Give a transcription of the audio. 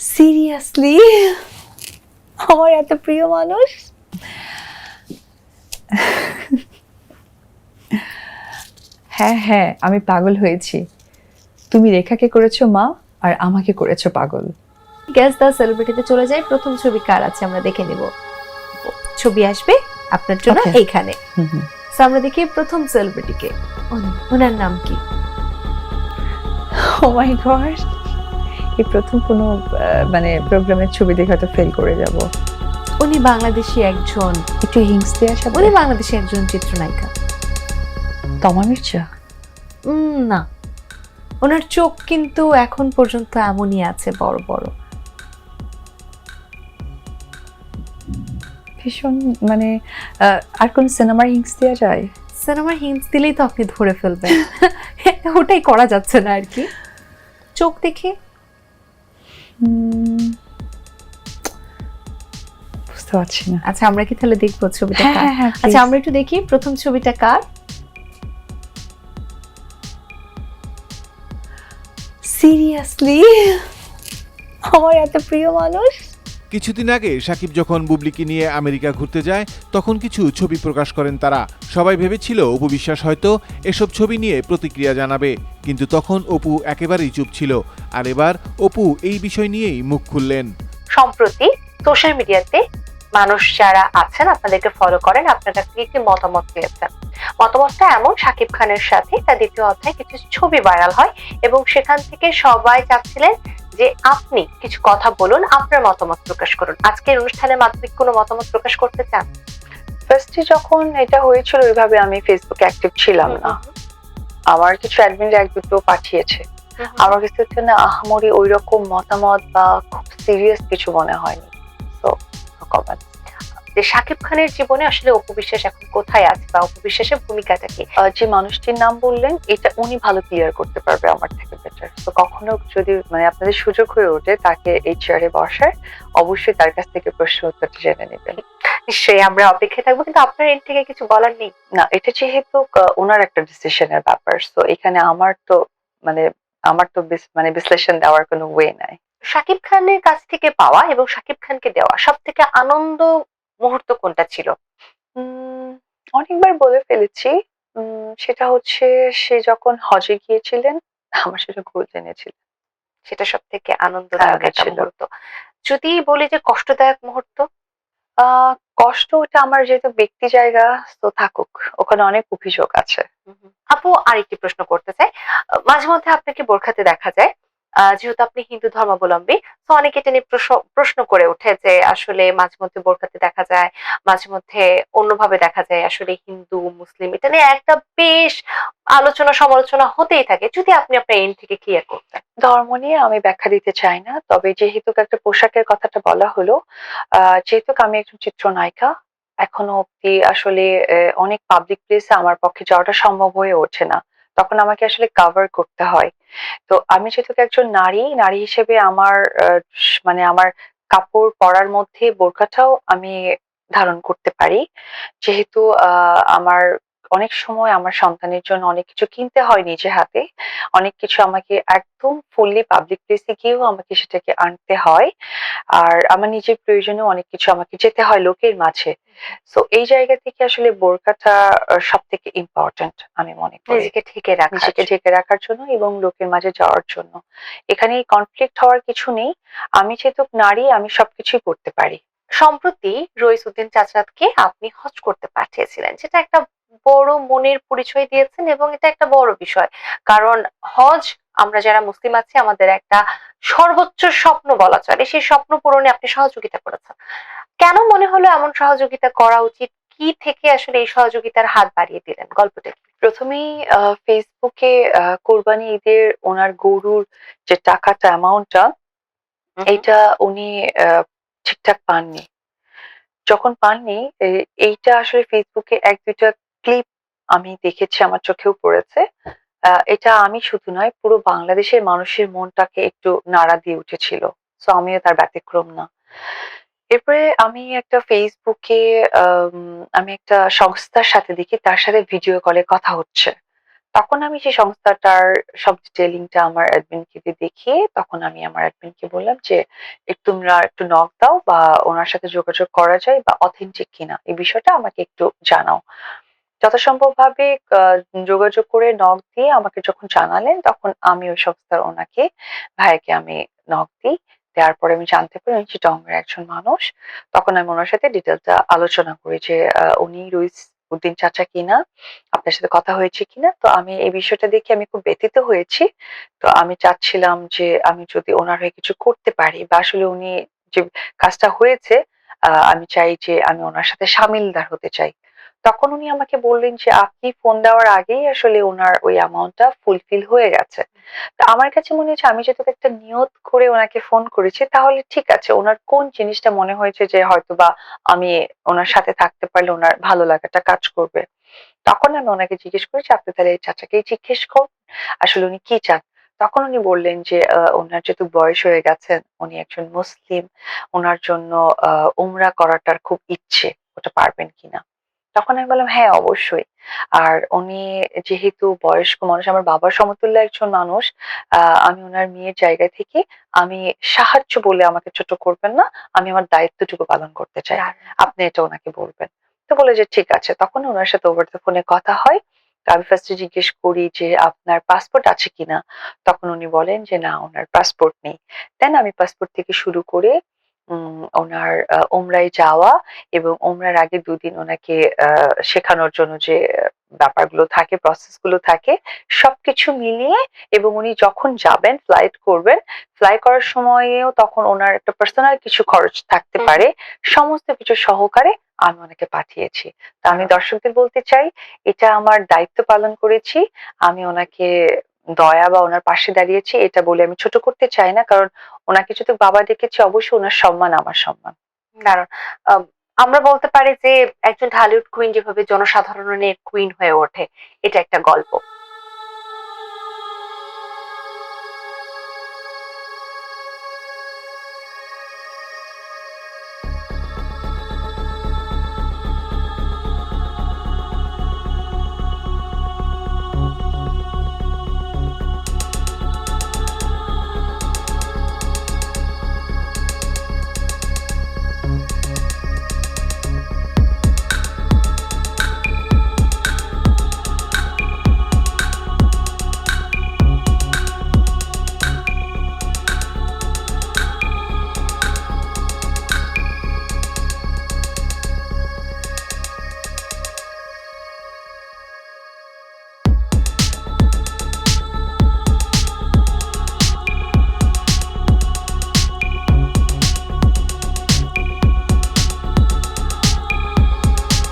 Seriously আমার এত প্রিয় মানুষ? হ্যাঁ হ্যাঁ আমি পাগল হয়েছি। তুমি রেখাকে করেছ মা আর আমাকে করেছ পাগল। গ্যাস দা সেলিব্রিটিতে চলে যাই। প্রথম ছবি কার আছে আমরা দেখে নিব। ছবি আসবে আপনার জন্য. এইখানে। আমরা দেখি প্রথম সেলিব্রিটিকে ওনার নাম কি? ও মাই গড এই প্রথম কোনো মানে প্রোগ্রামের ছবি দেখে হয়তো ফেল করে যাব। উনি বাংলাদেশি একজন। একটু হিংস দেওয়ার সাথে উনি বাংলাদেশি একজন চিত্রনায়িকা। তমা মির্জা? উম, না। ওনার চোখ কিন্তু এখন পর্যন্ত এমনই আছে বড় বড়। ভীষণ মানে আর কোন সিনেমার হিংস দেওয়া যায়? সিনেমার হিংস দিলেই তো আপনি ধরে ফেলবেন। ওটাই করা যাচ্ছে না আর কি। চোখ দেখে বুঝতে পারছি না। আচ্ছা আমরা কি তাহলে দেখব ছবিটা হ্যাঁ হ্যাঁ হ্যাঁ আচ্ছা আমরা একটু দেখি প্রথম ছবিটা কার? সিরিয়াসলি আমার এত প্রিয় মানুষ? কিছুদিন আগে সাকিব যখন বুবলিকে নিয়ে আমেরিকা ঘুরতে যায়, তখন কিছু ছবি প্রকাশ করেন তারা। সবাই ভেবেছিল, অপু বিশ্বাস হয়তো এসব ছবি নিয়ে প্রতিক্রিয়া জানাবে। কিন্তু তখন অপু একেবারেই চুপ ছিল। আর এবার অপু এই বিষয় নিয়েই মুখ খুললেন। সম্প্রতি সোশ্যাল মিডিয়াতে মানুষ যারা আছেন, আপনাদেরকে ফলো করেন, আপনার কাছ থেকে মতামত পেয়েছেন। মতামতটা এমন শাকিব খানের সাথে তার দ্বিতীয় অধ্যায় কিছু ছবি ভাইরাল হয় এবং সেখান থেকে সবাই চাচ্ছিলেন যে আপনি কিছু কথা বলুন আপনার মতামত প্রকাশ করুন। আজকের অনুষ্ঠানের মাধ্যমে কোনো মতামত প্রকাশ করতে চান? ফার্স্টে যখন এটা হয়েছিল ওইভাবে আমি ফেসবুকে অ্যাক্টিভ ছিলাম না। আমার কিছু অ্যাডমিন এক দুটো পাঠিয়েছে। আমার কাছে হচ্ছে না আহামরি ওই রকম মতামত বা খুব সিরিয়াস কিছু মনে হয়নি। তো কমেন্ট যে শাকিব খানের জীবনে আসলে অপু বিশ্বাস এখন কোথায় আছে বা অপু বিশ্বাসের ভূমিকাটা কি? যে মানুষটির নাম বললেন এটা উনি ভালো ক্লিয়ার করতে পারবে আমার থেকে বেটার তো কখনো যদি মানে আপনাদের সুযোগ হয়ে ওঠে তাকে এই চেয়ারে বসার অবশ্যই তার কাছ থেকে প্রশ্ন উত্তরটি জেনে নেবেন। নিশ্চয়ই আমরা অপেক্ষায় থাকব কিন্তু আপনার এন্ড থেকে কিছু বলার নেই? না এটা যেহেতু ওনার একটা ডিসিশনের ব্যাপার তো এখানে আমার তো মানে আমার তো মানে বিশ্লেষণ দেওয়ার কোনো ওয়ে নাই। শাকিব খানের কাছ থেকে পাওয়া এবং শাকিব খানকে দেওয়া সব থেকে আনন্দ মুহূর্ত কোনটা ছিল? উম, অনেকবার বলে ফেলেছি। সেটা হচ্ছে সে যখন হজে গিয়েছিলেন আমার সেটা গোল জেনেছিলেন। সেটা সব থেকে আনন্দদায়ক হ্যাঁ, একটা ছিল। মুহূর্ত। যদি বলি যে কষ্টদায়ক মুহূর্ত আহ কষ্ট ওটা আমার যেহেতু ব্যক্তি জায়গা তো থাকুক। ওখানে অনেক অভিযোগ আছে। আপু আরেকটি প্রশ্ন করতে চাই। মাঝে মধ্যে আপনাকে বোরখাতে দেখা যায় যেহেতু আপনি হিন্দু ধর্মাবলম্বী, তো অনেকে এটা নিয়ে প্রশ্ন- করে ওঠে যে আসলে মাঝে মধ্যে বোরখাতে দেখা যায়, মাঝে মধ্যে অন্যভাবে দেখা যায় আসলে হিন্দু, মুসলিম, এটা নিয়ে একটা বেশ আলোচনা সমালোচনা হতেই থাকে, যদি আপনি আপনার এন থেকে ক্লিয়ার করতেন। ধর্ম নিয়ে আমি ব্যাখ্যা দিতে চাই না, তবে যেহেতু একটা পোশাকের কথাটা বলা হলো যেহেতু আমি একজন চিত্রনায়িকা, এখনও অব্দি আসলে অনেক পাবলিক প্লেসে আমার পক্ষে যাওয়াটা সম্ভব হয়ে ওঠে না। তখন আমাকে আসলে কাভার করতে হয়। তো আমি যেহেতু একজন নারী নারী হিসেবে আমার মানে আমার কাপড় পরার মধ্যে বোরকাটাও আমি ধারণ করতে পারি। যেহেতু আমার অনেক সময় আমার সন্তানের জন্য অনেক কিছু কিনতে হয় নিজে হাতে। অনেক কিছু আমাকে একদম ফুললি পাবলিক প্লেসে গিয়েও আমাকে সেটাকে আনতে হয়। আর আমার নিজের প্রয়োজনেও অনেক কিছু আমাকে যেতে হয় লোকের মাঝে। সো এই জায়গা থেকে আসলে বোরকাটা সব থেকে ইম্পর্টেন্ট আমি মনে করি। নিজেকে ঢেকে রাখা নিজেকে ঢেকে রাখার জন্য এবং লোকের মাঝে যাওয়ার জন্য। এখানে কনফ্লিক্ট হওয়ার কিছু নেই। আমি যেহেতু নারী আমি সবকিছুই করতে পারি। সম্প্রতি রইসুদ্দিন চাচাতকে আপনি হজ করতে পাঠিয়েছিলেন। যেটা একটা বড় মনের পরিচয় দিয়েছেন এবং এটা একটা বড় বিষয়। কারণ হজ আমরা যারা মুসলিম আছি আমাদের একটা সর্বোচ্চ স্বপ্ন বলা চলে। সেই স্বপ্ন পূরণে আপনি সহযোগিতা করেছেন। কেন মনে হলো এমন সহযোগিতা করা উচিত? কি থেকে আসলে এই সহযোগিতার হাত বাড়িয়ে দিলেন? গল্পটা প্রথমেই ফেসবুকে কোরবানি ঈদের ওনার গরুর যে টাকাটা অ্যামাউন্টটা এইটা উনি আহ, ঠিকঠাক পাননি। যখন পাননি এইটা আসলে ফেসবুকে এক দুইটা ক্লিপ আমি দেখেছি আমার চোখেও পড়েছে। এটা আমি শুধু নয় পুরো বাংলাদেশের মানুষের মনটাকে একটু নাড়া দিয়ে উঠেছিল। সো আমিও তার ব্যতিক্রম না। এরপরে আমি একটা ফেসবুকে আম, একটা সংস্থার সাথে দেখি তার সাথে ভিডিও কলে কথা হচ্ছে। তখন আমি সেই সংস্থাটার সব ডিটেলিংটা আমার অ্যাডমিনকে দিয়ে দেখিয়ে তখন আমি আমার অ্যাডমিনকে বললাম যে তোমরা একটু নক দাও বা ওনার সাথে যোগাযোগ করা যায় বা অথেন্টিক কিনা। এই বিষয়টা আমাকে একটু জানাও। যথাসম্ভব ভাবে আহ, যোগাযোগ করে নখ দিয়ে আমাকে যখন জানালেন তখন আমি ওই সংস্থার ওনাকে ভাইকে আমি নখ দিই। দেওয়ার পরে আমি জানতে পারি উনি চিটংয়ের একজন মানুষ। তখন আমি ওনার সাথে ডিটেলটা আলোচনা করি যে উনি রুইস উদ্দিন চাচা কিনা আপনার সাথে কথা হয়েছে কিনা। তো আমি এই বিষয়টা দেখে আমি খুব ব্যথিত হয়েছি। তো আমি চাচ্ছিলাম যে আমি যদি ওনার হয়ে কিছু করতে পারি বা আসলে উনি যে কাজটা হয়েছে আমি চাই যে আমি ওনার সাথে সামিলদার হতে চাই। তখন উনি আমাকে বললেন যে, আপনি ফোন দেওয়ার আগেই আসলে ওনার ওই অ্যামাউন্টটা ফুলফিল হয়ে গেছে। তো আমার কাছে মনে হচ্ছে আমি যেহেতু একটা নিয়ত করে ওনাকে ফোন করেছি, তাহলে ঠিক আছে, ওনার কোন জিনিসটা মনে হয়েছে যে হয়তো বা আমি ওনার সাথে থাকতে পারলে ওনার ভালো লাগাটা কাজ করবে? তখন আমি ওনাকে জিজ্ঞেস করেছি, আপনি তাহলে এই চাচাকেই জিজ্ঞেস করুন, আসলে উনি কি চান? তখন উনি বললেন যে ওনার যেহেতু বয়স হয়ে গেছেন উনি একজন মুসলিম, ওনার জন্য উমরা করাটার খুব ইচ্ছে, ওটা পারবেন কিনা? তখন আমি বললাম হ্যাঁ অবশ্যই। আর উনি যেহেতু বয়স্ক মানুষ আমার বাবার সমতুল্য একজন মানুষ আমি ওনার মেয়ের জায়গা থেকে আমি সাহায্য বলে আমাকে ছোট করবেন না আমি আমার দায়িত্বটুকু পালন করতে চাই। আপনি এটা ওনাকে বলবেন। তো বলে যে ঠিক আছে। তখন ওনার সাথে ওভার দ্য ফোনে কথা হয়। আমি ফার্স্টে জিজ্ঞেস করি যে আপনার পাসপোর্ট আছে কিনা? তখন উনি বলেন যে না ওনার পাসপোর্ট নেই। দেন আমি পাসপোর্ট থেকে শুরু করে ওনার ওমরায় যাওয়া এবং ওমরার আগে দুদিন ওনাকে শেখানোর জন্য যে ব্যাপারগুলো থাকে প্রসেসগুলো থাকে সবকিছু মিলিয়ে এবং উনি যখন যাবেন ফ্লাইট করবেন ফ্লাই করার সময়েও তখন ওনার একটা পার্সোনাল কিছু খরচ থাকতে পারে সমস্ত কিছু সহকারে আমি ওনাকে পাঠিয়েছি। তা আমি দর্শকদের বলতে চাই এটা আমার দায়িত্ব পালন করেছি আমি ওনাকে দয়া বা ওনার পাশে দাঁড়িয়েছি এটা বলে আমি ছোট করতে চাই না কারণ ওনাকে যদি বাবা দেখেছি অবশ্যই ওনার সম্মান আমার সম্মান। কারণ আম, আমরা বলতে পারি যে একজন ঢালিউড কুইন যেভাবে জনসাধারণের কুইন হয়ে ওঠে এটা একটা গল্প।